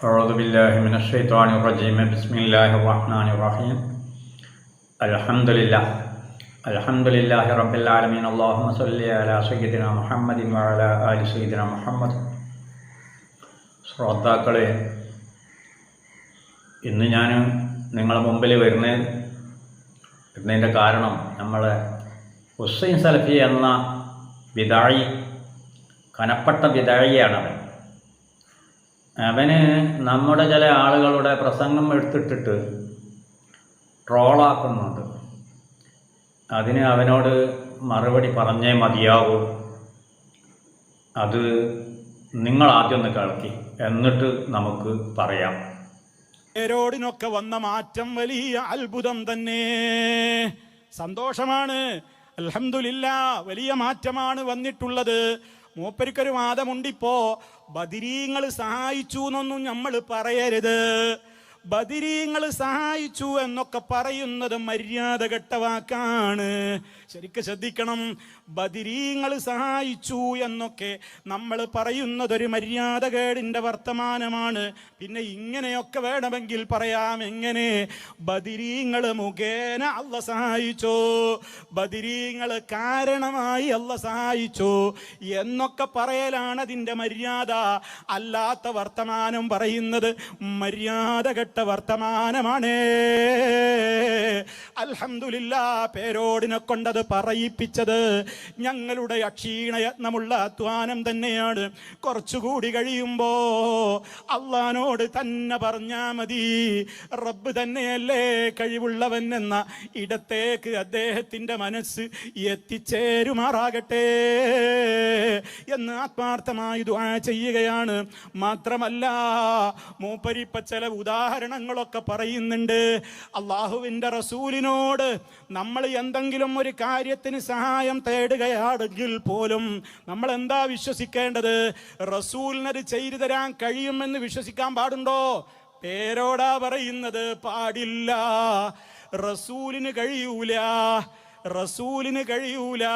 أعوذ بالله من الشيطان الرجيم بسم الله الرحمن الرحيم الحمد لله الحمد لله رب العالمين اللهم صل على سيدنا محمد وعلى آل سيدنا محمد ശ്രോതാക്കളെ ഇന്ന് ഞാൻ നിങ്ങളുടെ മുമ്പിൽ വരുന്ന വരുന്നതിൻ്റെ കാരണം നമ്മളെ ഹുസൈൻ സലഫി എന്ന വിദാഴി കനപ്പെട്ട വിദാഴിയാണവൻ അവന് നമ്മുടെ ചില ആളുകളുടെ പ്രസംഗം എടുത്തിട്ടിട്ട് ട്രോളാക്കുന്നുണ്ട്. അതിന് അവനോട് മറുപടി പറഞ്ഞേ മതിയാവൂ. അത് നിങ്ങൾ ആദ്യം ഒന്ന് കേൾക്കി. എന്നിട്ട് നമുക്ക് പറയാം. പേരോടിനൊക്കെ വന്ന മാറ്റം വലിയ അത്ഭുതം തന്നെ. സന്തോഷമാണ്. അലഹമില്ല വലിയ മാറ്റമാണ് വന്നിട്ടുള്ളത്. മൂപ്പരിക്കൊരു വാദമുണ്ടിപ്പോ ബദിരീങ്ങൾ സഹായിച്ചു എന്നൊന്നും നമ്മൾ പറയരുത്. ബദിരീങ്ങൾ സഹായിച്ചു എന്നൊക്കെ പറയുന്നത് മര്യാദ കെട്ട വാക്കാണ്. ശരിക്കും ശ്രദ്ധിക്കണം. ബദിരീങ്ങൾ സഹായിച്ചു എന്നൊക്കെ നമ്മൾ പറയുന്നതൊരു മര്യാദകേടിന്റെ വർത്തമാനമാണ്. പിന്നെ ഇങ്ങനെയൊക്കെ വേണമെങ്കിൽ പറയാം എങ്ങനെ? ബദിരീങ്ങൾ മുഖേന അല്ല സഹായിച്ചോ? ബദിരീങ്ങൾ കാരണമായി അല്ല സഹായിച്ചു? എന്നൊക്കെ പറയലാണ് അതിന്റെ മര്യാദ. അല്ലാത്ത വർത്തമാനം പറയുന്നത് മര്യാദ കെട്ട വർത്തമാനമാണ്. അൽഹംദുലില്ലാ പേരോടിനെ കൊണ്ടത് പറയിപ്പിച്ചത് ഞങ്ങളുടെ അക്ഷീണയത്നമുള്ള അധ്വാനം തന്നെയാണ്. കുറച്ചുകൂടി കഴിയുമ്പോ അള്ളഹാനോട് തന്നെ പറഞ്ഞാ മതി. റബ്ബ് തന്നെയല്ലേ കഴിവുള്ളവൻ എന്ന ഇടത്തേക്ക് അദ്ദേഹത്തിന്റെ മനസ്സ് എത്തിച്ചേരുമാറാകട്ടെ എന്ന് ആത്മാർത്ഥമായി ചെയ്യുകയാണ്. മാത്രമല്ല മൂപ്പരിപ്പ ചില ഉദാഹരണങ്ങളൊക്കെ പറയുന്നുണ്ട്. അള്ളാഹുവിന്റെ റസൂലിനോട് നമ്മൾ എന്തെങ്കിലും ഒരു കാര്യത്തിന് സഹായം തേടുകയാണെങ്കിൽ പോലും നമ്മൾ എന്താ വിശ്വസിക്കേണ്ടത് റസൂലിനത് ചെയ്തു തരാൻ കഴിയുമെന്ന് വിശ്വസിക്കാൻ പാടുണ്ടോ? പേരോടാ പറയുന്നത് പാടില്ല. റസൂലിന് കഴിയൂല. റസൂലിന് കഴിയൂല.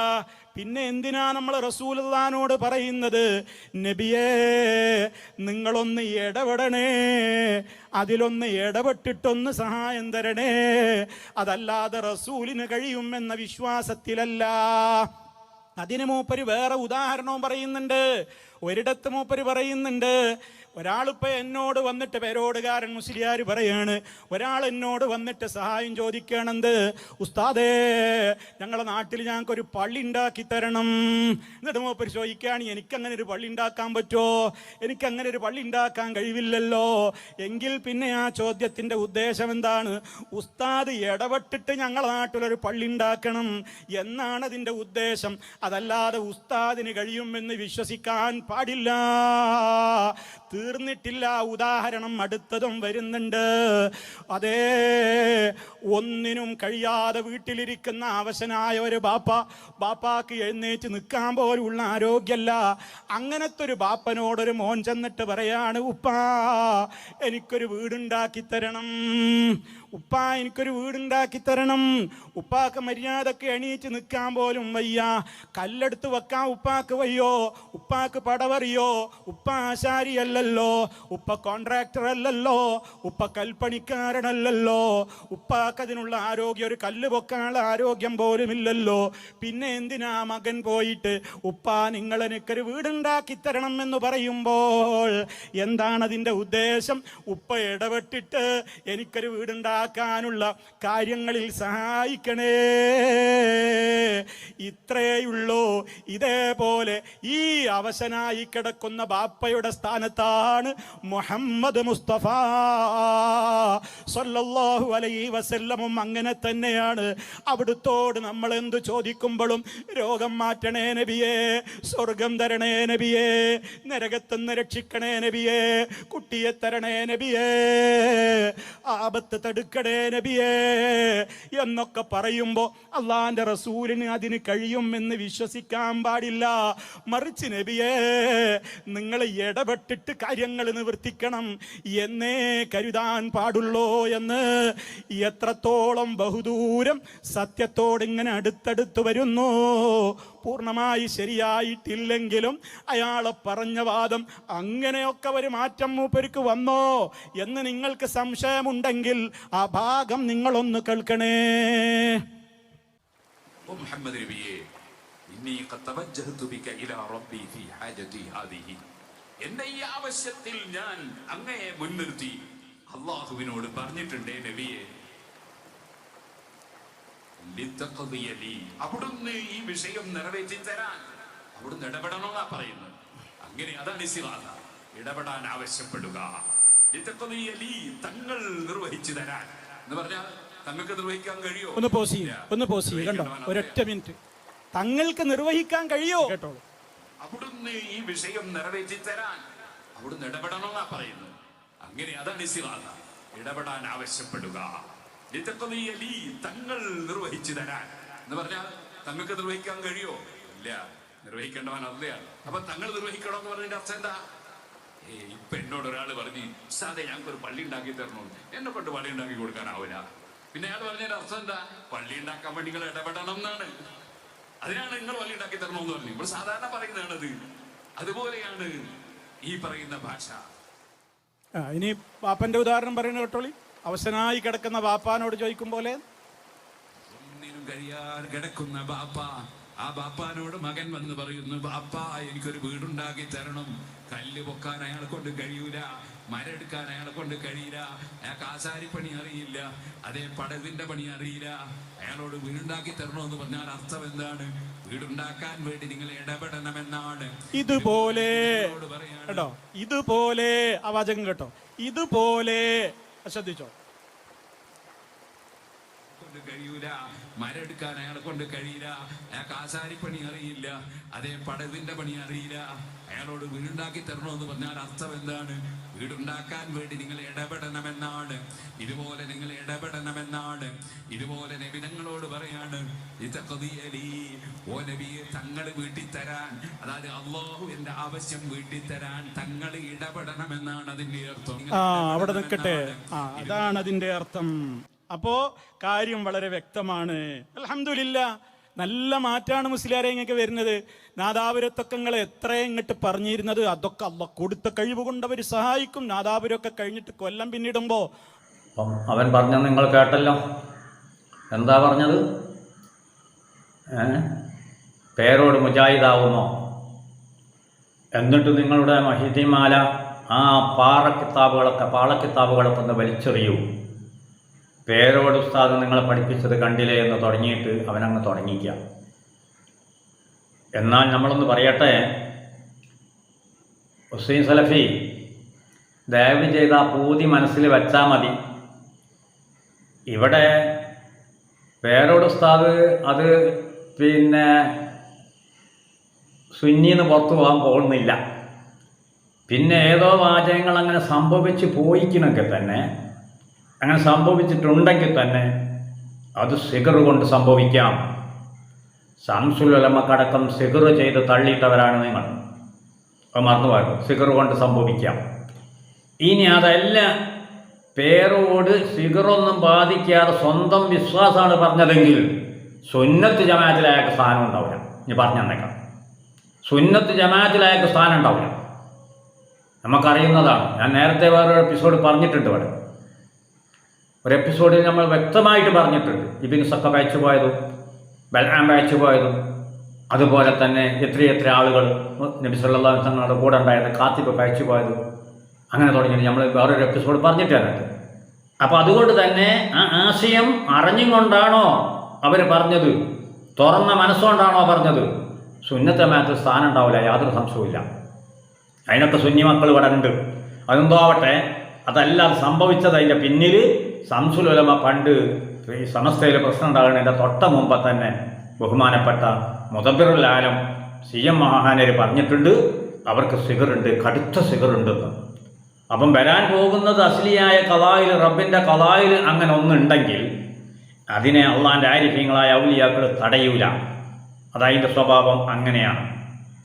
പിന്നെ എന്തിനാ നമ്മൾ റസൂലുള്ളാനോട് പറയുന്നത്? നബിയേ നിങ്ങളൊന്ന് ഇടപെടണേ. അതിലൊന്ന് ഇടപെട്ടിട്ടൊന്ന് സഹായം തരണേ. അതല്ലാതെ റസൂലിന് കഴിയുമെന്ന വിശ്വാസത്തിലല്ല. അതിന് മൂപ്പര് വേറെ ഉദാഹരണവും പറയുന്നുണ്ട്. ഒരിടത്ത് മൂപ്പര് പറയുന്നുണ്ട് ഒരാളിപ്പോ എന്നോട് വന്നിട്ട് പേരോടുകാരൻ മുസ്ലിയാർ പറയാണ് ഒരാൾ എന്നോട് വന്നിട്ട് സഹായം ചോദിക്കണെന്ത് ഉസ്താദേ ഞങ്ങളുടെ നാട്ടിൽ ഞങ്ങൾക്കൊരു പള്ളി ഉണ്ടാക്കി തരണം. എന്നിട്ട് മോ ചോദിക്കുകയാണ് എനിക്കങ്ങനെ ഒരു പള്ളി ഉണ്ടാക്കാൻ പറ്റുമോ? എനിക്കങ്ങനെ ഒരു പള്ളി ഉണ്ടാക്കാൻ കഴിവില്ലല്ലോ. എങ്കിൽ പിന്നെ ആ ചോദ്യത്തിന്റെ ഉദ്ദേശം എന്താണ്? ഉസ്താദ് ഇടപെട്ടിട്ട് ഞങ്ങളുടെ നാട്ടിലൊരു പള്ളി ഉണ്ടാക്കണം എന്നാണ് അതിന്റെ ഉദ്ദേശം. അതല്ലാതെ ഉസ്താദിന് കഴിയുമെന്ന് വിശ്വസിക്കാൻ പാടില്ല. തീർന്നിട്ടില്ല. ഉദാഹരണം അടുത്തതും വരുന്നുണ്ട്. അതേ ഒന്നിനും കഴിയാതെ വീട്ടിലിരിക്കുന്ന അവശനായ ഒരു ബാപ്പ ബാപ്പാക്ക് എഴുന്നേറ്റ് നിൽക്കാൻ പോലുള്ള ആരോഗ്യമല്ല അങ്ങനത്തെ ഒരു ബാപ്പനോടൊരു മോൻ ചെന്നിട്ട് പറയാണ് ഉപ്പാ എനിക്കൊരു വീടുണ്ടാക്കി തരണം ഉപ്പ എനിക്കൊരു വീടുണ്ടാക്കി തരണം. ഉപ്പാക്ക് മര്യാദയ്ക്ക് എണീച്ച് നിൽക്കാൻ പോലും വയ്യ. കല്ലെടുത്ത് വെക്കാൻ ഉപ്പാക്ക് വയ്യോ? ഉപ്പാക്ക് പടവറിയോ? ഉപ്പ ആശാരിയല്ലല്ലോ. ഉപ്പ കോൺട്രാക്ടർ അല്ലല്ലോ ഉപ്പ കൽപ്പണിക്കാരനല്ലല്ലോ. ഉപ്പാക്ക് അതിനുള്ള ആരോഗ്യം ഒരു കല്ല് പൊക്കാനുള്ള ആരോഗ്യം പോലും ഇല്ലല്ലോ പിന്നെ എന്തിനാ മകൻ പോയിട്ട് ഉപ്പ നിങ്ങൾ എനിക്കൊരു വീടുണ്ടാക്കി തരണം എന്ന് പറയുമ്പോൾ എന്താണ് അതിന്റെ ഉദ്ദേശം? ഉപ്പ ഇടപെട്ടിട്ട് എനിക്കൊരു വീടുണ്ടാക്കാനുള്ള കാര്യങ്ങളിൽ സഹായിക്കണേ. ഇത്രയുള്ളൂ. ഇതേപോലെ ഈ അവശനായി കിടക്കുന്ന ബാപ്പയുടെ സ്ഥാനത്താണ് മുഹമ്മദ് മുസ്തഫ. സല്ലല്ലാഹു അലൈഹി വസല്ലമും അങ്ങനെ തന്നെയാണ്. അവിടുത്തോട് നമ്മൾ എന്ത് ചോദിക്കുമ്പോഴും രോഗം മാറ്റണേ നബിയേ സ്വർഗം തരണേ നബിയേ നരകത്തുനിന്ന് രക്ഷിക്കണേ നബിയേ കുട്ടിയെ തരണേ നബിയേ ആപത്ത് തടുക്കടേ നബിയേ എന്നൊക്കെ പറയുമ്പോൾ അള്ളാന്റെ റസൂലിന് അതിന് കഴിയുമെന്ന് വിശ്വസിക്കാൻ പാടില്ല. മറിച്ച് നബിയേ നിങ്ങൾ ഇടപെട്ടിട്ട് കാര്യങ്ങൾ നിവർത്തിക്കണം. എന്നേ കരുതാൻ പാടുള്ളോ എന്ന് എത്രത്തോളം ബഹുദൂരം സത്യത്തോട് ഇങ്ങനെ അടുത്തടുത്ത് വരുന്നു. പൂർണമായി ശരിയായിട്ടില്ലെങ്കിലും അയാളെ പറഞ്ഞ വാദം അങ്ങനെയൊക്കെ ഒരു മാറ്റം മൂപ്പർക്ക് വന്നോ എന്ന് നിങ്ങൾക്ക് സംശയമുണ്ടെങ്കിൽ ആ ഭാഗം നിങ്ങളൊന്ന് കേൾക്കണേ മുഹമ്മദ് നബിയെ ഇന്നി ബിക ഇലാ റബ്ബി ഫീ ഹാജതി ഹാദിഹി എന്റെ ഈ ആവശ്യത്തിൽ ഞാൻ അങ്ങയെ മുൻനിർത്തി അള്ളാഹുവിനോട് പറഞ്ഞിട്ടുണ്ടേ നബിയെ. അവിടുന്ന് ഈ വിഷയം നിറവേറ്റി തരാൻ അവിടുന്ന് ഇടപെടണമെന്നാ പറയുന്നത് അങ്ങനെ അതാണ് ഇസ്തിഗാഥ ഇടപെടാൻ ആവശ്യപ്പെടുക. തങ്ങൾ നിർവഹിച്ചു തരാൻ എന്ന് പറഞ്ഞാൽ തങ്ങൾക്ക് നിർവഹിക്കാൻ കഴിയോ? ഒന്ന് പോസ് ചെയ്യും ഒന്ന് പോസ് ചെയ്യും കണ്ടോ? ഒരൊറ്റ മിനിറ്റ്. തങ്ങൾക്ക് നിർവഹിക്കാൻ കഴിയോ? കേട്ടോളൂ. അവിടുന്ന് ഈ വിഷയം നിറവേറ്റി തരാൻ അവിടുന്ന് ഇടപെടണമെന്നാ പറയുന്നത്. അങ്ങനെ അതാണ് ഇസ്തിഗാഥ ഇടപെടാൻ ആവശ്യപ്പെടുക. തങ്ങൾ നിർവഹിച്ചു തരാൻ എന്ന് പറഞ്ഞാൽ തങ്ങൾക്ക് നിർവഹിക്കാൻ കഴിയോ? ഇല്ല. നിർവഹിക്കേണ്ടവൻ അല്ലയാണ് അപ്പൊ തങ്ങൾ നിർവഹിക്കണം എന്ന് പറഞ്ഞതിന്റെ അർത്ഥം എന്താ? ഇപ്പൊ എന്നോട് ഒരാൾ പറഞ്ഞു സാധേ ഞങ്ങൾക്ക് ഒരു പള്ളി ഉണ്ടാക്കി തരണോ? എന്നെ കൊണ്ട് പള്ളി ഉണ്ടാക്കി കൊടുക്കാനാവില്ല. പിന്നെ അയാൾ പറഞ്ഞതിന്റെ അർത്ഥം എന്താ? പള്ളി ഉണ്ടാക്കാൻ വേണ്ടി നിങ്ങൾ ഇടപെടണം എന്നാണ്. അതിനാണ് നിങ്ങൾ പള്ളി ഉണ്ടാക്കി എന്ന് പറഞ്ഞു ഇവിടെ സാധാരണ പറയുന്നതാണത്. അതുപോലെയാണ് ഈ പറയുന്ന ഭാഷ. ഇനി പാപ്പന്റെ ഉദാഹരണം പറയുന്നത് കേട്ടോളി. അവശനായി കിടക്കുന്ന പാപ്പാനോട് ചോദിക്കും പോലെ. ഒന്നിനും കഴിയാൻ കിടക്കുന്ന ബാപ്പ. ആ ബാപ്പാനോട് മകൻ വന്ന് പറയുന്നു ബാപ്പ എനിക്കൊരു വീടുണ്ടാക്കി തരണം. കല്ല് പൊക്കാൻ അയാളെ കൊണ്ട് കഴിയൂല മരെടുക്കാൻ അയാളെ കൊണ്ട് കഴിയില്ല അയാൾക്ക് പണി അറിയില്ല അതേ പടവിന്റെ പണി അറിയില്ല. അയാളോട് വീടുണ്ടാക്കി തരണമെന്ന് പറഞ്ഞാൽ അർത്ഥം എന്താണ്? വീടുണ്ടാക്കാൻ വേണ്ടി നിങ്ങൾ ഇടപെടണമെന്നാണ്. ഇതുപോലെ കേട്ടോ ഇതുപോലെ ആ വാചകം കേട്ടോ ഇതുപോലെ ശ്രദ്ധിച്ചോ കൊണ്ട് കഴിയൂല മരെടുക്കാൻ അയാളെ കൊണ്ട് കഴിയില്ല. അയാൾക്ക് ആശാരിപ്പണി അറിയില്ല. അതേ പടവിന്റെ പണി അറിയില്ല. അയാളോട് വീടുണ്ടാക്കി തരണമെന്ന് പറഞ്ഞാൽ അർത്ഥം എന്താണ്? വീടുണ്ടാക്കാൻ വേണ്ടി നിങ്ങൾ ഇടപെടണമെന്നാണ്. ഇതുപോലെ നിങ്ങൾ ഇടപെടണമെന്നാണ്. ഇതുപോലെ നബിനങ്ങളോട് പറയാണ്. ഓ നബിയെ തങ്ങൾ വീട്ടിൽ തരാൻ അതായത് അള്ളാഹു എന്റെ ആവശ്യം വീട്ടിൽ തരാൻ തങ്ങൾ ഇടപെടണമെന്നാണ് അതിന്റെ അർത്ഥം. അവിടെ നിൽക്കട്ടെ. അതാണ് അതിന്റെ അർത്ഥം. അപ്പോ കാര്യം വളരെ വ്യക്തമാണ്. അലഹമില്ല നല്ല മാറ്റാണ് മുസ്ലിയാരെ ഇങ്ങൊക്കെ വരുന്നത്. നാദാപുരത്തൊക്കെ നിങ്ങൾ എത്ര ഇങ്ങോട്ട് പറഞ്ഞിരുന്നത് അതൊക്കെ അല്ല കൊടുത്ത കഴിവ് കൊണ്ട് അവർ സഹായിക്കും. നാദാപുരമൊക്കെ കഴിഞ്ഞിട്ട് കൊല്ലം പിന്നിടുമ്പോ അപ്പം അവൻ പറഞ്ഞത് നിങ്ങൾ കേട്ടല്ലോ. എന്താ പറഞ്ഞത്? പേരോട് മുജാഹിദാവുമോ? എന്നിട്ട് നിങ്ങളുടെ മഹിതിമാല ആ പാറ കിതാബുകളൊക്കെ പാളക്കിതാബുകളൊക്കെ ഒന്ന് വലിച്ചെറിയൂ. പേരോട് ഉസ്താദ് നിങ്ങളെ പഠിപ്പിച്ചത് കണ്ടില്ലേ എന്ന് തുടങ്ങിയിട്ട് അവനങ്ങ് തുടങ്ങിക്കുക. എന്നാൽ നമ്മളൊന്ന് പറയട്ടെ? ഹുസൈൻ സലഫി ദയവ് ചെയ്ത് ആ പൂതി മനസ്സിൽ വെച്ചാൽ മതി. ഇവിടെ പേരോട് ഉസ്താദ് അത് പിന്നെ സുന്നിന്ന് പുറത്തു പോകാൻ പോകുന്നില്ല. പിന്നെ ഏതോ വാചകങ്ങൾ അങ്ങനെ സംഭവിച്ച് പോയിക്കണൊക്കെ തന്നെ. അങ്ങനെ സംഭവിച്ചിട്ടുണ്ടെങ്കിൽ തന്നെ അത് സിഗർ കൊണ്ട് സംഭവിക്കാം. സംസുലമക്കടക്കം സിഗർ ചെയ്ത് തള്ളിയിട്ടവരാണ് നിങ്ങൾ. അത് മറന്നുപോയത് സിഗർ കൊണ്ട് സംഭവിക്കാം. ഇനി അതല്ല പേരോട് സിഗറൊന്നും ബാധിക്കാതെ സ്വന്തം വിശ്വാസമാണ് പറഞ്ഞതെങ്കിൽ സുന്നത്ത് ജമാഅത്തിലായക്ക് സ്ഥാനം ഉണ്ടാവില്ല. ഇനി പറഞ്ഞു തന്നേക്കാം. സുന്നത്ത് ജമാഅത്തിലായക്ക് സ്ഥാനം ഉണ്ടാവില്ല. നമുക്കറിയുന്നതാണ്. ഞാൻ നേരത്തെ വേറൊരു എപ്പിസോഡ് പറഞ്ഞിട്ടുണ്ട് ഇവിടെ. ഒരു എപ്പിസോഡിൽ നമ്മൾ വ്യക്തമായിട്ട് പറഞ്ഞിട്ടുണ്ട്. ഇബിൻ സക്ക പോയതും ബൽറാം അയച്ചു പോയതും അതുപോലെ തന്നെ എത്ര എത്ര ആളുകൾ നബി സല്ലാ തങ്ങളുടെ കൂടെ ഉണ്ടായത് കാത്തിപ്പ് അയച്ചു പോയതും അങ്ങനെ തുടങ്ങി നമ്മൾ വേറൊരു എപ്പിസോഡ് പറഞ്ഞിട്ടുണ്ട് അപ്പോൾ അതുകൊണ്ട് തന്നെ ആ ആശയം അറിഞ്ഞുകൊണ്ടാണോ അവർ പറഞ്ഞത്? തുറന്ന മനസ്സുകൊണ്ടാണോ പറഞ്ഞത്? സുന്നത്തെ മാത്രം സ്ഥാനം ഉണ്ടാവില്ല യാതൊരു സംശയവുമില്ല അതിനൊക്കെ സുന്നി മക്കൾ ഇവിടെ ഉണ്ട്. അതെന്തോ ആവട്ടെ അതല്ല അത് സംഭവിച്ചത് അതിന്റെ പിന്നിൽ സംസുലമ പണ്ട് ഈ സമസ്തയിൽ പ്രശ്നം ഉണ്ടാകുന്നതിന്റെ തൊട്ട മുമ്പ് തന്നെ ബഹുമാനപ്പെട്ട മുതബിറുൽ ആലം സി എം മഹാനര് പറഞ്ഞിട്ടുണ്ട് അവർക്ക് സിഗറുണ്ട് കടുത്ത സിഗറുണ്ടെന്ന് അപ്പം വരാൻ പോകുന്നത് അസ്ലിയായ കലായിൽ റബ്ബിന്റെ കലായിൽ അങ്ങനെ ഒന്നുണ്ടെങ്കിൽ അതിനെ അള്ളാന്റെ ആരിഫ്യങ്ങളായ ഔലിയാക്കൾ തടയൂല. അതതിന്റെ സ്വഭാവം അങ്ങനെയാണ്.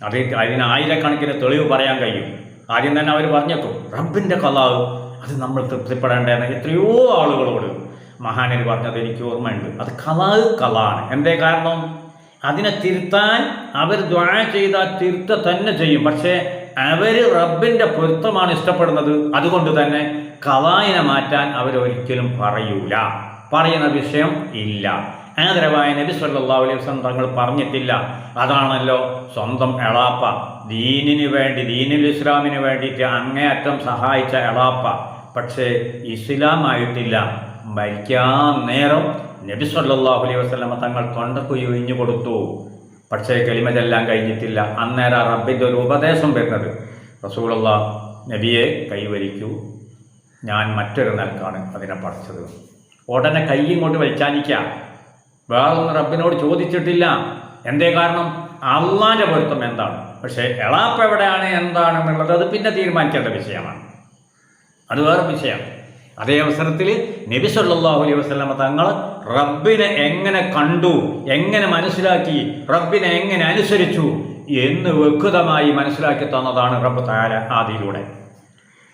അത് അതിന് ആയിരക്കണക്കിന് തെളിവ് പറയാൻ കഴിയും. ആദ്യം തന്നെ അവർ പറഞ്ഞേക്കും റബ്ബിന്റെ കലാവ് അത് നമ്മൾ തൃപ്തിപ്പെടേണ്ടതെന്ന് എത്രയോ ആളുകളോട് മഹാനർ പറഞ്ഞത് എനിക്ക് ഓർമ്മയുണ്ട്. അത് കലാവ് കലാണ്. എന്തേ കാരണം? അതിനെ തിരുത്താൻ അവർ ദ്വാര ചെയ്താൽ തിരുത്ത തന്നെ ചെയ്യും. പക്ഷേ അവർ റബ്ബിന്റെ പൊരുത്തമാണ് ഇഷ്ടപ്പെടുന്നത്. അതുകൊണ്ട് തന്നെ കലായിനെ മാറ്റാൻ അവരൊരിക്കലും പറയൂല. പറയുന്ന വിഷയം ഇല്ല. ആദരവായ നബി സല്ലല്ലാഹു അലൈഹി വസല്ലം തങ്ങൾ പറഞ്ഞിട്ടില്ല. അതാണല്ലോ സ്വന്തം എളാപ്പ. ദീനിന് വേണ്ടി ദീനുൽ ഇസ്ലാമിന് വേണ്ടിയിട്ട് അങ്ങേയറ്റം സഹായിച്ച എളാപ്പ. പക്ഷേ ഇസ്ലാം ആയിട്ടില്ല മരിക്കാൻ നേരം നബി സല്ലല്ലാഹു അലൈഹി വസല്ലം തങ്ങൾ തൊണ്ടക്കുയി ഒഴിഞ്ഞു കൊടുത്തു. പക്ഷേ കലിമതെല്ലാം കഴിഞ്ഞിട്ടില്ല. അന്നേരം റബ്ബിന്റെ ഒരു ഉപദേശം വരുന്നത്. റസൂലുള്ള നബിയെ കൈവരിക്കൂ. ഞാൻ മറ്റൊരു നിലക്കാണ് അതിനെ പഠിച്ചത് ഉടനെ കൈ ഇങ്ങോട്ട് വലിച്ചാനിക്കാം. വേറൊന്നും റബ്ബിനോട് ചോദിച്ചിട്ടില്ല. എന്തേ കാരണം? അള്ളാന്റെ പൊരുത്തം എന്താണ്? പക്ഷേ എളാപ്പ് എവിടെയാണ് എന്താണെന്നുള്ളത് അത് പിന്നെ തീരുമാനിക്കേണ്ട വിഷയമാണ്. അത് വേറെ വിഷയമാണ് അതേ അവസരത്തിൽ നബി സല്ലല്ലാഹു അലൈഹി വസല്ലമ തങ്ങൾ റബ്ബിനെ എങ്ങനെ കണ്ടു? എങ്ങനെ മനസ്സിലാക്കി? റബ്ബിനെ എങ്ങനെ അനുസരിച്ചു? എന്ന് വ്യക്തമായി മനസ്സിലാക്കി തന്നതാണ് റബ്ബ് താര ആദിയിലൂടെ.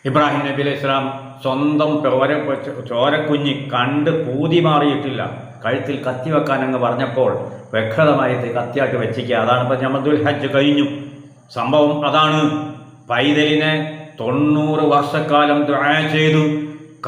ഇബ്രാഹിം നബി അലൈഹി സ്വന്തം ചോര ചോരക്കുഞ്ഞി കണ്ട് പൂതി മാറിയിട്ടില്ല. കഴുത്തിൽ കത്തി വെക്കാൻ അങ്ങ് പറഞ്ഞപ്പോൾ വ്യക്തമായിട്ട് കത്തിയാക്കി വെച്ചിക്കുക അതാണ് ഇപ്പം ഞമ്മദുൽ ഹജ്ജ് കഴിഞ്ഞു. സംഭവം അതാണ്. പൈതലിനെ തൊണ്ണൂറ് വർഷക്കാലം ദുആ ചെയ്തു.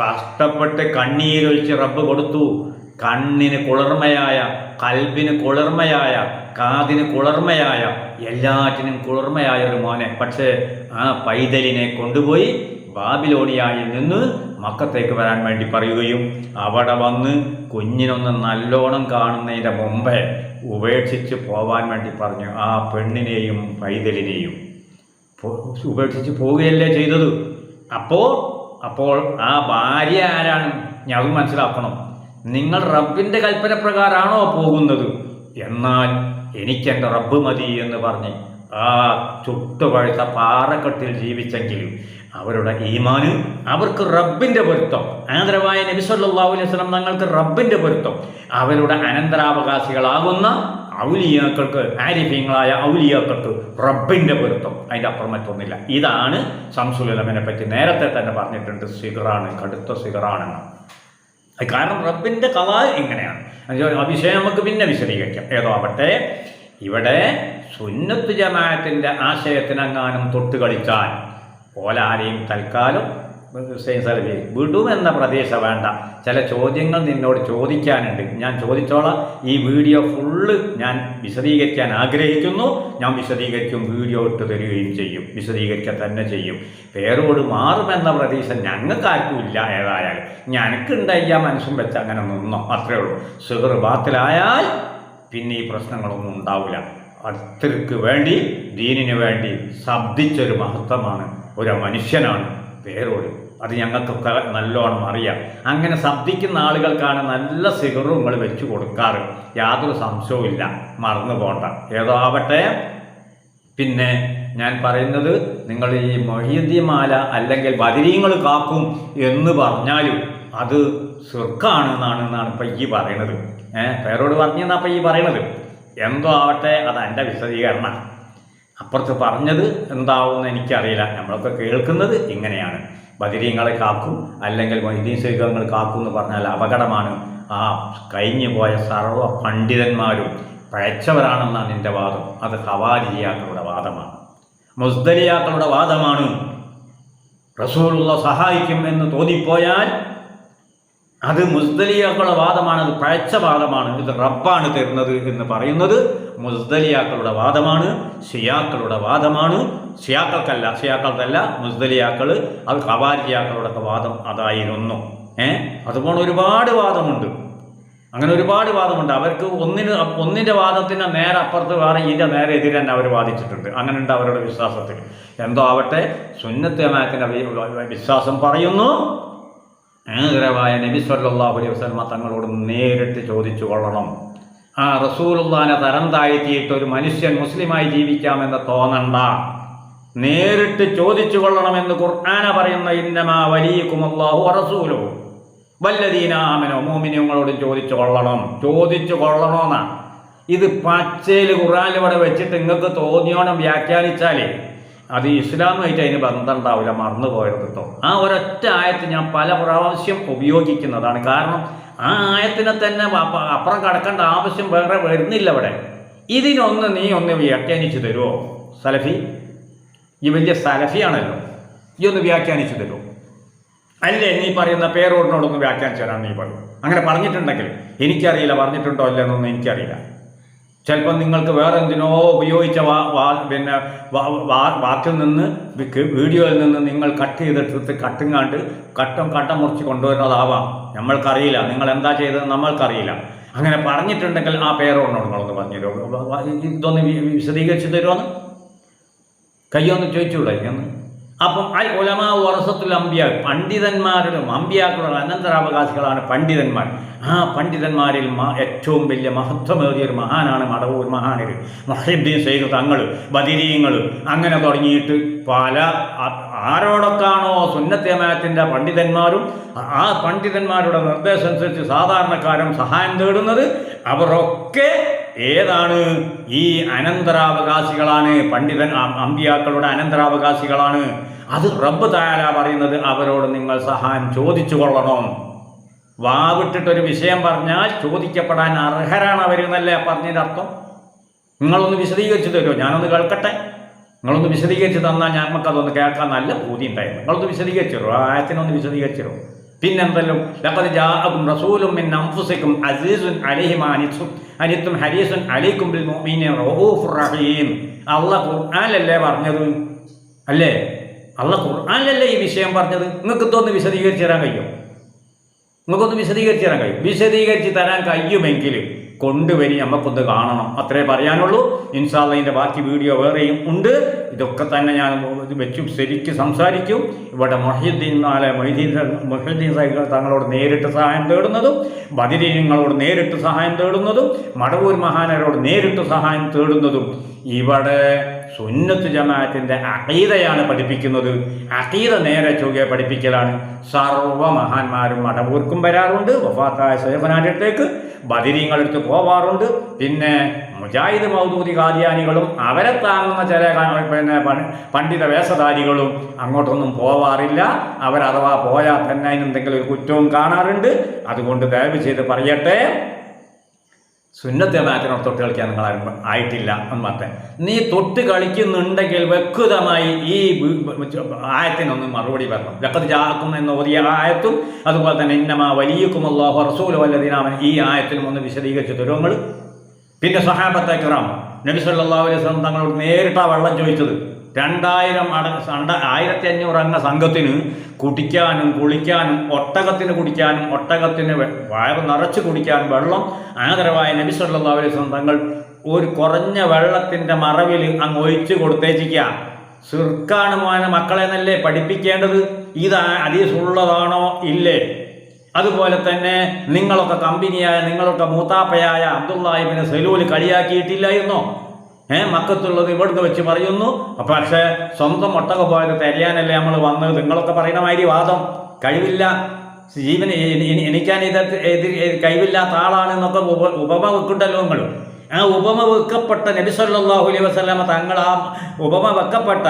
കഷ്ടപ്പെട്ട് കണ്ണീരൊഴിച്ച് റബ്ബ് കൊടുത്തു. കണ്ണിന് കുളിർമയായ കൽബിന് കുളിർമയായ കാതിന് കുളിർമയായ എല്ലാറ്റിനും കുളിർമയായ ഒരു മോനെ. പക്ഷേ ആ പൈതലിനെ കൊണ്ടുപോയി ബാബിലോണിയായിൽ നിന്ന് മക്കത്തേക്ക് വരാൻ വേണ്ടി പറയുകയും അവിടെ വന്ന് കുഞ്ഞിനൊന്ന് നല്ലോണം കാണുന്നതിന്റെ മുമ്പേ ഉപേക്ഷിച്ച് പോവാൻ വേണ്ടി പറഞ്ഞു ആ പെണ്ണിനെയും പൈതലിനെയും. ഉപേക്ഷിച്ച് പോവുകയല്ലേ ചെയ്തത്? അപ്പോൾ അപ്പോൾ ആ ഭാര്യ ആരാണ്? ഞാൻ മനസ്സിലാക്കണം. നിങ്ങൾ റബ്ബിന്റെ കൽപ്പന പ്രകാരമാണോ പോകുന്നത്? എന്നാൽ എനിക്കെന്റെ റബ്ബ് മതി എന്ന് പറഞ്ഞ് ആ ചുട്ടുപഴുത്ത പാറക്കെട്ടിൽ ജീവിച്ചെങ്കിലും അവരുടെ ഈമാന് അവർക്ക് റബ്ബിന്റെ പൊരുത്തം. ആദരവായ നബി സല്ലല്ലാഹു അലൈഹി വസല്ലം തങ്ങൾക്ക് റബ്ബിന്റെ പൊരുത്തം. അവരുടെ അനന്തരാവകാശികളാകുന്ന ഔലിയാക്കൾക്ക് ആരിഫ്യങ്ങളായ ഔലിയാക്കൾക്ക് റബ്ബിന്റെ പൊരുത്തം. അതിന്റെ അപ്പുറം മറ്റൊന്നില്ല ഇതാണ് സംസുലമനെ പറ്റി നേരത്തെ തന്നെ പറഞ്ഞിട്ടുണ്ട്. സിഗറാണ് കടുത്ത സിഗറാണെന്ന് കാരണം റബ്ബിന്റെ കഥ ഇങ്ങനെയാണ്. അഭിഷേകം നമുക്ക് പിന്നെ വിശദീകരിക്കാം. ഏതോ ആവട്ടെ. ഇവിടെ സുന്നത്ത് ജമാഅത്തിന്റെ ആശയത്തിനങ്ങാനും തൊട്ട് കളിച്ചാൽ ഓലാരെയും തൽക്കാലം ഹുസൈൻ സലവി വിടുമെന്ന പ്രതീക്ഷ വേണ്ട. ചില ചോദ്യങ്ങൾ നിന്നോട് ചോദിക്കാനുണ്ട്. ഞാൻ ചോദിച്ചോളാം. ഈ വീഡിയോ ഫുള്ള് ഞാൻ വിശദീകരിക്കാൻ ആഗ്രഹിക്കുന്നു. ഞാൻ വിശദീകരിക്കും വീഡിയോ ഇട്ട് തരികയും ചെയ്യും. വിശദീകരിക്കുക തന്നെ ചെയ്യും. പേരോട് മാറുമെന്ന പ്രതീക്ഷ ഞങ്ങൾക്കാർക്കും ഇല്ല ഏതായാലും. ഞനക്കുണ്ടായ മനസ്സും വെച്ച് അങ്ങനെ നിന്നോ. അത്രേ ഉള്ളൂ. ബാത്തിലായാൽ പിന്നെ ഈ പ്രശ്നങ്ങളൊന്നും ഉണ്ടാവില്ല. അത്രയ്ക്ക് വേണ്ടി ദീനിന് വേണ്ടി ശബ്ദിച്ചൊരു മഹത്വമാണ്. ഒരു മനുഷ്യനാണ് പേരോട് അത് ഞങ്ങൾക്കൊക്കെ നല്ലോണം അറിയാം. അങ്ങനെ ശബ്ദിക്കുന്ന ആളുകൾക്കാണ് നല്ല സിഗറുകൾ വെച്ചു കൊടുക്കാറ്. യാതൊരു സംശയവും ഇല്ല. മറന്നു പോണ്ട. ഏതോ ആവട്ടെ പിന്നെ ഞാൻ പറയുന്നത് നിങ്ങൾ ഈ മൊഹീദ്യമാല അല്ലെങ്കിൽ ബദരീങ്ങൾ കാക്കും എന്ന് പറഞ്ഞാലും അത് എന്നാണ് എന്നാണ് ഇപ്പം ഈ പറയണത് ഏഹ് പേരോട് പറഞ്ഞെന്നാ അപ്പം ഈ പറയണത്. എന്തോ ആവട്ടെ അത് എന്റെ വിശദീകരണം. അപ്പുറത്ത് പറഞ്ഞത് എന്താവുമെന്ന് എനിക്കറിയില്ല. നമ്മളൊക്കെ കേൾക്കുന്നത് ഇങ്ങനെയാണ്. ബദിരീങ്ങളെ കാക്കും അല്ലെങ്കിൽ വൈദ്യ സ്വീകരങ്ങൾ കാക്കും എന്ന് പറഞ്ഞാൽ അപകടമാണ്. ആ കഴിഞ്ഞു പോയ സർവ പണ്ഡിതന്മാരും പഴച്ചവരാണെന്നാണ് എന്റെ വാദം. അത് ഹവാരിയാക്കളുടെ വാദമാണ്. മുസ്ദലിയാക്കളുടെ വാദമാണ്. റസൂലുള്ള സഹായിക്കും എന്ന് തോന്നിപ്പോയാൽ അത് മുസ്ദലിയാക്കളുടെ വാദമാണ് അത് പഴച്ച വാദമാണ് ഇത് റബ്ബാണ് തരുന്നത് എന്ന് പറയുന്നത് മുസ്ദലിയാക്കളുടെ വാദമാണ് ഷിയാക്കളുടെ വാദമാണ്. ഷിയാക്കൾക്കല്ല ഷിയാക്കൾക്കല്ല മുസ്ദലിയാക്കൾ അത് ഖവാരിയാക്കളുടെ വാദം അതായിരുന്നു. ഏ? അതുപോലെ ഒരുപാട് വാദമുണ്ട്. അങ്ങനെ ഒരുപാട് വാദമുണ്ട്. അവർക്ക് ഒന്നിന് ഒന്നിന്റെ വാദത്തിന് നേരെ അപ്പുറത്ത് വേറെ ഇതിന്റെ നേരെ എതിരെ തന്നെ അവർ വാദിച്ചിട്ടുണ്ട്. അങ്ങനെയുണ്ട് അവരുടെ വിശ്വാസത്തിൽ. എന്തോ ആവട്ടെ സുന്നത്തമാക്കിന്റെ വിശ്വാസം പറയുന്നു ആദരവായ നബി സല്ലല്ലാഹു അലൈഹി വസല്ലമ തങ്ങളോട് നേരിട്ട് ചോദിച്ചു കൊള്ളണം. ആ റസൂലുള്ളാനെ തരം താഴ്ത്തിയിട്ട് ഒരു മനുഷ്യൻ മുസ്ലിമായി ജീവിക്കാമെന്ന് തോന്നണ്ട. നേരിട്ട് ചോദിച്ചു കൊള്ളണമെന്ന് ഖുർആന പറയുന്ന ഇന്നമാ വലിയക്കും അള്ളാഹു റസൂലോ. വല്ലദീനാമനോ മോമിനിയങ്ങളോട് ചോദിച്ചു കൊള്ളണം. ചോദിച്ചു കൊള്ളണമെന്നാ ഇത് പച്ചയിൽ ഖുർആനിൽ വെച്ചിട്ട് നിങ്ങൾക്ക് തോന്നിയോണം വ്യാഖ്യാനിച്ചാലേ. അത് ഇസ്ലാമായിട്ട് അതിന് ബന്ധം ഉണ്ടാവില്ല മറന്നു പോയത് കേട്ടോ ആ ഒരൊറ്റ ആയത്ത് ഞാൻ പല പ്രാവശ്യം ഉപയോഗിക്കുന്നതാണ്. കാരണം ആ ആയത്തിനെ തന്നെ അപ്പ- അപ്പുറം കടക്കേണ്ട ആവശ്യം വേറെ വരുന്നില്ല അവിടെ ഇതിനൊന്ന് നീ ഒന്ന് വ്യാഖ്യാനിച്ചു തരുമോ സലഫി? ഈ വലിയ സലഫിയാണല്ലോ. ഈ ഒന്ന് വ്യാഖ്യാനിച്ചു തരുമോ അല്ലേ നീ പറയുന്ന പേരോടിനോടൊന്ന് വ്യാഖ്യാനിച്ചു തരാൻ നീ പറയും. അങ്ങനെ പറഞ്ഞിട്ടുണ്ടെങ്കിൽ എനിക്കറിയില്ല പറഞ്ഞിട്ടുണ്ടോ അല്ലെന്നൊന്നും എനിക്കറിയില്ല. ചിലപ്പോൾ നിങ്ങൾക്ക് വേറെ എന്തിനോ ഉപയോഗിച്ച വാ വാ പിന്നെ വാക്കിൽ നിന്ന് വീഡിയോയിൽ നിന്ന് നിങ്ങൾ കട്ട് ചെയ്തെടുത്ത് കട്ടുങ്ങാണ്ട് കട്ടം കട്ടം മുറിച്ച് കൊണ്ടുവരുന്നതാവാം. നമ്മൾക്കറിയില്ല. നിങ്ങൾ എന്താ ചെയ്തത് നമ്മൾക്കറിയില്ല. അങ്ങനെ പറഞ്ഞിട്ടുണ്ടെങ്കിൽ ആ പേരോട് നിങ്ങളൊന്ന് പറഞ്ഞു തരുമോ? ഇതൊന്ന് വിശദീകരിച്ച് തരുമോ കയ്യൊന്ന് ചോദിച്ചുകൂടെ എന്ന് അപ്പം അൽ ഉലമാ വറസത്തുൽ അമ്പിയ പണ്ഡിതന്മാരുടെ അമ്പിയാക്കളുടെ അനന്തരാവകാശികളാണ് പണ്ഡിതന്മാർ. ആ പണ്ഡിതന്മാരിൽ ഏറ്റവും വലിയ മഹത്വമേറിയ ഒരു മഹാനാണ് മടവൂർ മഹാനിൽ മൊഹീദ്ദീൻ സൈദ് തങ്ങൾ ബദിരീങ്ങൾ അങ്ങനെ തുടങ്ങിയിട്ട് പല ആരോടൊക്കാണോ സുന്നത്തേമയത്തിന്റെ പണ്ഡിതന്മാരും ആ പണ്ഡിതന്മാരുടെ നിർദ്ദേശം അനുസരിച്ച് സാധാരണക്കാരും സഹായം തേടുന്നത് അവരൊക്കെ ഏതാണ് ഈ അനന്തരാവകാശികളാണ് പണ്ഡിതൻ അമ്പിയാക്കളുടെ അനന്തരാവകാശികളാണ്? അത് റബ്ബ് തയാല പറയുന്നത് അവരോട് നിങ്ങൾ സഹായം ചോദിച്ചു കൊള്ളണം. വാവിട്ടിട്ടൊരു വിഷയം പറഞ്ഞാൽ ചോദിക്കപ്പെടാൻ അർഹരാണ് അവരെന്നല്ലേ പറഞ്ഞതിന്റെ അർത്ഥം? നിങ്ങളൊന്ന് വിശദീകരിച്ച് തരുമോ? ഞാനൊന്ന് കേൾക്കട്ടെ. നിങ്ങളൊന്ന് വിശദീകരിച്ച് തന്നാൽ ഞങ്ങൾക്കതൊന്ന് കേൾക്കാൻ നല്ല ബോധ്യം ഉണ്ടായിരുന്നു നിങ്ങളൊന്ന് വിശദീകരിച്ചു തരുമോ? ആയത്തിനൊന്ന് വിശദീകരിച്ചു തരുമോ? പിന്നെന്തല്ലോ? ലഖദ് ജാഅകും റസൂലും മിൻ അൻഫുസികും അസീസുൻ അലൈഹി മാ അനിത്തും അനിത്തും ഹരീസുൻ അലൈക്കും ബിൽ മുഅ്മിനീൻ റഊഫുർ റഹീം. അല്ലാഹ് ഖുർആനിലല്ലേ പറഞ്ഞത്? അല്ലേ? അല്ലാഹ് ഖുർആനിലല്ലേ ഈ വിഷയം പറഞ്ഞത്? നിങ്ങൾക്ക് ഇതൊന്ന് വിശദീകരിച്ച് തരാൻ കഴിയും. നിങ്ങൾക്കൊന്ന് വിശദീകരിച്ച് തരാൻ കഴിയും. വിശദീകരിച്ച് തരാൻ കഴിയുമെങ്കിൽ കൊണ്ടുവരി നമുക്കൊന്ന് കാണണം. അത്രേ പറയാനുള്ളൂ. ഇൻഷാല്ലതിന്റെ ബാക്കി വീഡിയോ വേറെയും ഉണ്ട്. ഇതൊക്കെ തന്നെ ഞാൻ വെച്ചും ശരിക്ക് സംസാരിക്കും. ഇവിടെ മൊഹീദ്ദീൻ നാലെ മൊഹീദ്ദീൻ മൊഹീദ്ദീൻ സാഹിബ് തങ്ങളോട് നേരിട്ട് സഹായം തേടുന്നതും ബദിരീനങ്ങളോട് നേരിട്ട് സഹായം തേടുന്നതും മടവൂർ മഹാനരോട് നേരിട്ട് സഹായം തേടുന്നതും ഇവിടെ സുന്നത്ത് ജമാഅത്തിന്റെ അഖീദയാണ് പഠിപ്പിക്കുന്നത്. അഖീദ നേരെ ചൊവ്വെ പഠിപ്പിക്കലാണ്. സർവ മഹാന്മാരും മടവൂർക്കും വരാറുണ്ട്. വഫാത്തായ സേവനാന്റെ അടുത്തേക്ക് പോവാറുണ്ട്. പിന്നെ മുജാഹിദ് മൗദൂദി ഖാദിയാനികളും അവരെ താങ്ങുന്ന ചില പിന്നെ പണ്ഡിത വേഷധാരികളും അങ്ങോട്ടൊന്നും പോവാറില്ല. അവരഥവാ പോയാൽ തന്നെ അതിനെന്തെങ്കിലും ഒരു കുറ്റവും കാണാറുണ്ട്. അതുകൊണ്ട് ദയവ് ചെയ്ത് പറയട്ടെ. സുന്നത്തെ മാറ്റിനോട് തൊട്ട് കളിക്കാൻ നിങ്ങൾ ആയിട്ടില്ല എന്ന് പറഞ്ഞെ. നീ തൊട്ട് കളിക്കുന്നുണ്ടെങ്കിൽ വ്യക്തമായി ഈ ആയത്തിനൊന്ന് മറുപടി വരണം വ്യക്തത ജാക്കും എന്ന ഓതിയ ആയത്തും അതുപോലെ തന്നെ ഇന്നമാ വലിയക്കും അള്ളാഹു റസൂൽ വല്ലതിനാമൻ ഈ ആയത്തിനും ഒന്ന് വിശദീകരിച്ചു തരും നിങ്ങൾ? പിന്നെ സഹാബത്തെ കിറാം നബി സല്ലല്ലാഹു അലൈഹി സ്വലം തങ്ങളോട് വെള്ളം ചോദിച്ചത്. രണ്ടായിരം അട രണ്ട ആയിരത്തി അഞ്ഞൂറ് അംഗ സംഘത്തിന് കുടിക്കാനും കുളിക്കാനും ഒട്ടകത്തിന് കുടിക്കാനും ഒട്ടകത്തിന് വയറ് നിറച്ച് കുടിക്കാനും വെള്ളം ആദരവായ നബി അലൈഹി തങ്ങൾ ഒരു കുറഞ്ഞ വെള്ളത്തിന്റെ മറവിൽ അങ്ങ് ഒഴിച്ചു കൊടുത്തേച്ചിക്കുക സിർക്കാണ് മോനെ മക്കളെ എന്നല്ലേ പഠിപ്പിക്കേണ്ടത്? ഇത് അതീസുള്ളതാണോ ഇല്ലേ. അതുപോലെ തന്നെ നിങ്ങളൊക്കെ കമ്പനിയായ നിങ്ങളൊക്കെ മൂത്താപ്പയായ അബ്ദുല്ലാഹിബിന് സെലൂൽ കളിയാക്കിയിട്ടില്ലായിരുന്നോ? ഏ മക്കത്തുള്ളത് ഇവിടുന്ന് വെച്ച് പറയുന്നു. പക്ഷേ സ്വന്തം ഒട്ടക പോയത് തിരയാനല്ലേ നമ്മൾ വന്നത്? നിങ്ങളൊക്കെ പറയുന്ന മാതിരി വാദം. കഴിവില്ല. ജീവൻ എനിക്കാൻ ഇത് കഴിവില്ലാത്ത ആളാണെന്നൊക്കെ ഉപ ഉപമ വെക്കുണ്ടല്ലോ നിങ്ങൾ ആ ഉപമ വെക്കപ്പെട്ട നബി സല്ലല്ലാഹു അലൈഹി വസല്ലമ തങ്ങൾ ആ ഉപമ വെക്കപ്പെട്ട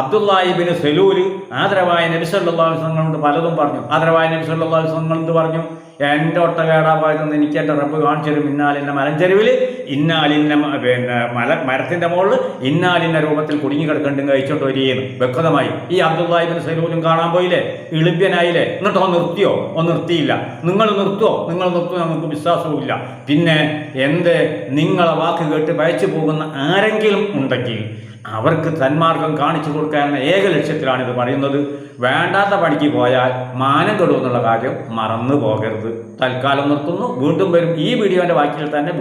അബ്ദുല്ലാഹിബിന് സെലൂര് ആദരവായ നബി സല്ലല്ലാഹു അലൈഹി വസല്ലം പലതും പറഞ്ഞു. ആദരവായ നബി സല്ലല്ലാഹു അലൈഹി വസല്ലം എന്ത് പറഞ്ഞു? എന്റെ ഒട്ടകേടാ പോയതെന്ന് എനിക്ക് എന്റെ റബ്ബ് കാണിച്ചു തരും ഇന്നാലിന്റെ മലഞ്ചെരുവിൽ ഇന്നാലിന്റെ പിന്നെ മല മരത്തിന്റെ മുകളിൽ ഇന്നാലിന്റെ രൂപത്തിൽ കുടുങ്ങി കിടക്കണ്ടും കഴിച്ചോണ്ട് വരികയെന്ന് വ്യക്തമായി. ഈ അബ്ദുല്ലാഹിബിൻ സൈലൂലും കാണാൻ പോയില്ലേ? ഇളിപ്യനായില്ലേ? എന്നിട്ടോ നിർത്തിയോ? ഓ നിർത്തിയില്ല. നിങ്ങൾ നിർത്തുമോ നിങ്ങൾ നിർത്തുമോ നമുക്ക് വിശ്വാസവുമില്ല. പിന്നെ എന്ത്? നിങ്ങളെ വാക്ക് കേട്ട് പയച്ചു പോകുന്ന ആരെങ്കിലും ഉണ്ടെങ്കിൽ അവർക്ക് തന്മാർഗം കാണിച്ചു കൊടുക്കുക എന്ന ഏക ലക്ഷ്യത്തിലാണ് ഇത് പറയുന്നത് വേണ്ടാത്ത പണിക്ക് പോയാൽ മാനം കെടുമെന്നുള്ള കാര്യം മറന്നു പോകരുത്. തൽക്കാലം നിർത്തുന്നു. വീണ്ടും വരും ഈ വീഡിയോന്റെ ബാക്കിയിൽ തന്നെ.